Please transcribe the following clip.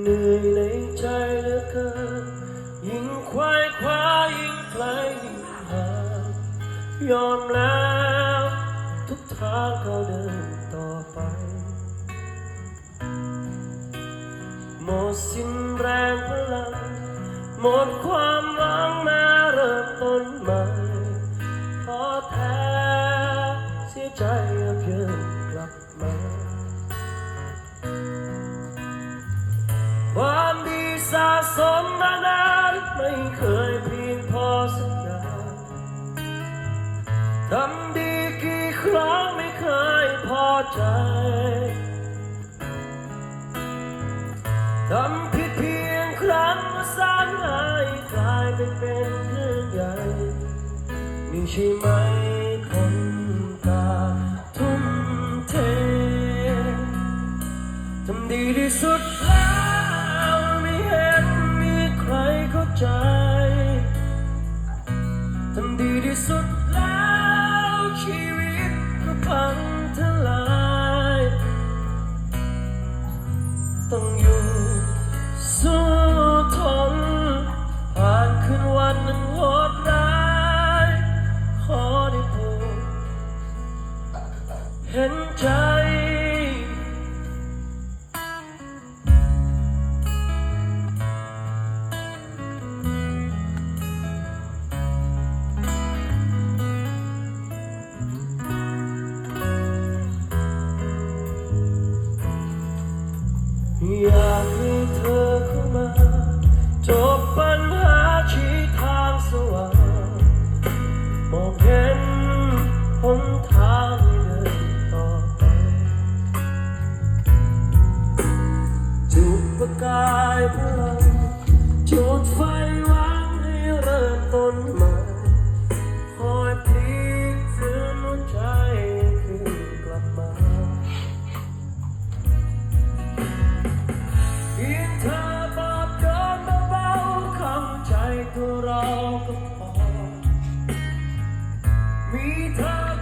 เหนื่อยในใจเหลือเกินยิ่งควายคว้ายิ่งไกลยิ่งห่างยอมแล้วทุกทางเขาเดินต่อไป หมดสิ้นแรงพลัง หมดความหวังแม้เริ่มต้นใหม่ท้อแท้เสียใจเพียงกลับมา สะสมมานานไม่เคยเพียงพอสักอย่างทำดีกี่ครั้งไม่เคยพอใจทำผิดเพียงครั้งก็สร้างให้กลายเป็นเป็นเรื่องใหญ่นี่ใช่ไหมคนตาทุ่มเททำดีที่สุด ใจทำดีที่สุดแล้วชีวิตก็พังทลายต้องอยู่สู้ทนผ่านคืนวันนึ่งโหดร้ายขอได้โปรดเห็นใจากมีเธอเข้ามา จบปัญหาชี้ทางสว่างมองเห็นหนทางเดินต่อไปจุดประกายพลังจุดไฟวางให้เริ่มต้นใหม่ could all go far. Me time.